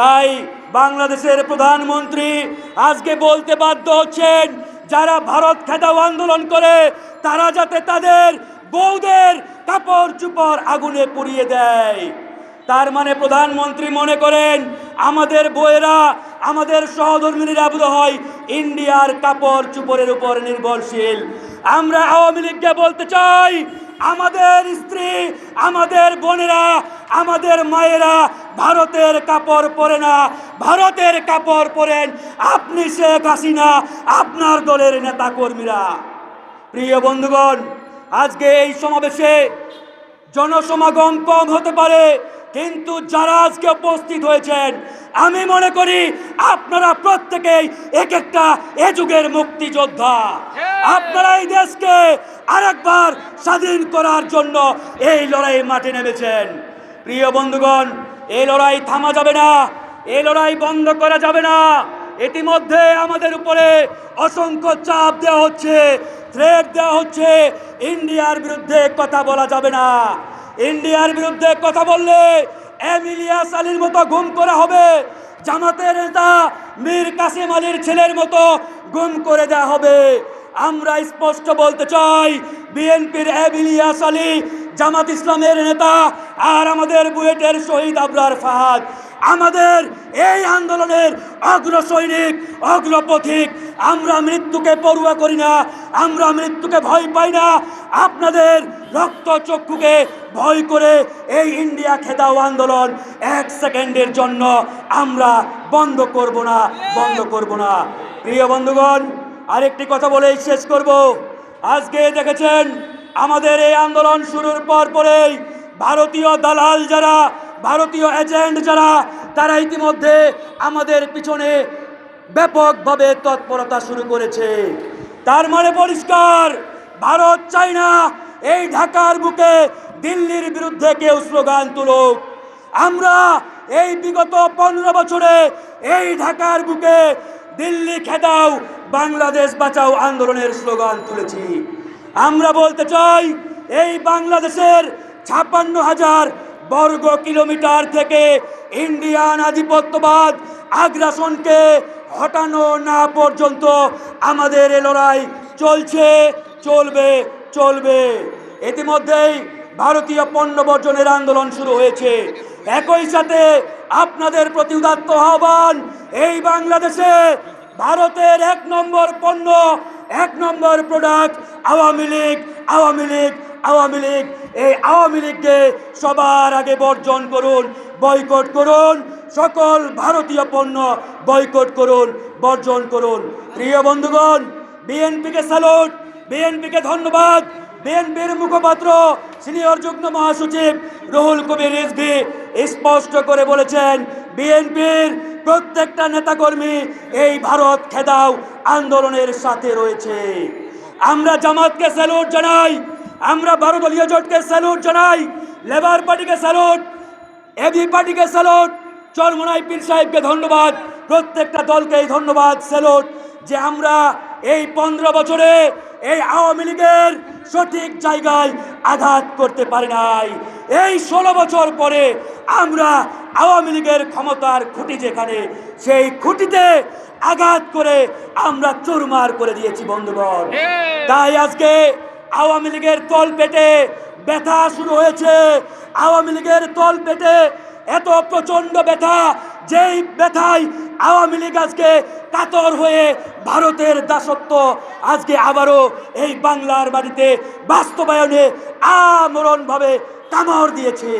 তাই বাংলাদেশের প্রধানমন্ত্রী আজকে বলতে বাধ্য হচ্ছেন, যারা ভারত খেদাও আন্দোলন করে, তারা যাতে তাদের বউদের কাপড় চুপড় আগুনে পুড়িয়ে দেয়। তার মানে প্রধানমন্ত্রী মনে করেন, আমাদের বইয়েরা আমাদের সহধর্মিনীরা বোধ হয়, ইন্ডিয়ার কাপড় চুপড়ের উপর নির্ভরশীল। আমরা আওয়ামী লীগকে বলতে চাই আমাদের স্ত্রী, আমাদের বোনেরা, আমাদের মায়েরা ভারতের কাপড় পরে না, ভারতের কাপড় পরেন আপনি শেখ হাসিনা, আপনার দলের নেতা কর্মীরা প্রিয় বন্ধুগণ, আজকে এই সমাবেশে জনসমাগম কম হতে পারে, কিন্তু যারা আজকে উপস্থিত হয়েছেন আমি মনে করি আপনারা প্রত্যেকেই এক একটা এ যুগের মুক্তিযোদ্ধা। আপনারা এই দেশকে আরেকবার স্বাধীন করার জন্য এই লড়াই মাঠে নেমেছেন। প্রিয় বন্ধুগণ এই লড়াই থামা যাবে না এই লড়াই বন্ধ করা যাবে না। ইতিমধ্যে আমাদের উপরে অসংখ্য চাপ দেওয়া হচ্ছে থ্রেট দেওয়া হচ্ছে। ইন্ডিয়ার বিরুদ্ধে কথা বলা যাবে না। ইন্ডিয়ার বিরুদ্ধে কথা বললে এমিলিয়াস আলীর মতো গুম করা হবে জামাতের নেতা মীর কাসিম আলীর ছেলের মতো গুম করে দেওয়া হবে। আমরা স্পষ্ট বলতে চাই, বিএনপির এবিলিয়াস আলী, জামাত ইসলামের নেতা আর আমাদের বুয়েটের শহীদ আবরার ফাহাদ। আমাদের এই আন্দোলনের অগ্র সৈনিক অগ্রপথিক আমরা মৃত্যুকে পড়ুয়া করি না, আমরা মৃত্যুকে ভয় পাই না। আপনাদের রক্ত চক্ষুকে ভয় করে এই ইন্ডিয়া খেদাও আন্দোলন এক সেকেন্ডের জন্য আমরা বন্ধ করব না, বন্ধ করব না। প্রিয় বন্ধুগণ, আরেকটি কথা বলেই শেষ করব। আজকে দেখেছেন, আমাদের এই আন্দোলন শুরুর পর পরেই ভারতীয় দালাল যারা ভারতীয় এজেন্ট যারা, তারা ইতিমধ্যে আমাদের পিছনে ব্যাপকভাবে তৎপরতা শুরু করেছে। তার মানে পরিষ্কার, ভারত চাই না এই ঢাকার বুকে দিল্লির বিরুদ্ধে কেউ স্লোগান তুলুক। আমরা এই বিগত পনেরো বছরে এই ঢাকার বুকে দিল্লি খেদাও, বাংলাদেশ বাঁচাও আন্দোলনের স্লোগান তুলেছি। আমরা বলতে চাই, এই বাংলাদেশের ছাপ্পান্ন হাজার বর্গ কিলোমিটার থেকে ইন্ডিয়ান আধিপত্যবাদ আগ্রাসনকে হটানো না পর্যন্ত আমাদের এ লড়াই চলছে, চলবে চলবে। ইতিমধ্যেই ভারতীয় পণ্য বর্জনের আন্দোলন শুরু হয়েছে। একই সাথে আপনাদের প্রতি উদাত্ত আহ্বান, এই বাংলাদেশে ভারতের এক নম্বর পণ্য, এক নম্বর প্রোডাক্ট আওয়ামী লীগ আওয়ামী লীগ আওয়ামী লীগ, এই আওয়ামী লীগকে সবার আগে বর্জন করুন, বয়কট করুন, সকল ভারতীয় পণ্য বয়কট করুন, বর্জন করুন। প্রিয় বন্ধুগণ, বিএনপিকে স্যালুট, বিএনপিকে ধন্যবাদ। বিএনপির মুখপাত্র, সিনিয়র যুগ্ম মহাসচিব রুহুল কবির রিজভি স্পষ্ট করে বলেছেন, বিএনপির প্রত্যেকটা নেতাকর্মী এই ভারত খেদাও আন্দোলনের সাথে রয়েছে। আমরা জামাতকে স্যালুট জানাই আমরা বারো দলীয় জোটকে স্যালুট জানাই লেবার পার্টিকে স্যালুট এবি পার্টিকে স্যালুট চরমোনাই পীর সাহেবকে ধন্যবাদ প্রত্যেকটা দলকেই ধন্যবাদ স্যালুট যে আমরা এই পনেরো বছরে এই আওয়ামী লীগের সঠিক জায়গায় আঘাত করতে পারি নাই। এই ষোলো বছর পরে আমরা আওয়ামী লীগের ক্ষমতার খুঁটি যেখানে সেই খুঁটিতে আঘাত করে আমরা চুরমার করে দিয়েছি বন্ধুগণ। তাই আজকে আওয়ামী লীগের তল পেটে ব্যথা শুরু হয়েছে। আওয়ামী লীগের তল পেটে এত প্রচণ্ড ব্যথা, যেই ব্যথায় আওয়ামী লীগ আজকে কাতর হয়ে ভারতের দাসত্ব আজকে আবারও এই বাংলার বাড়িতে বাস্তবায়নে আমরণভাবে কামড় দিয়েছে।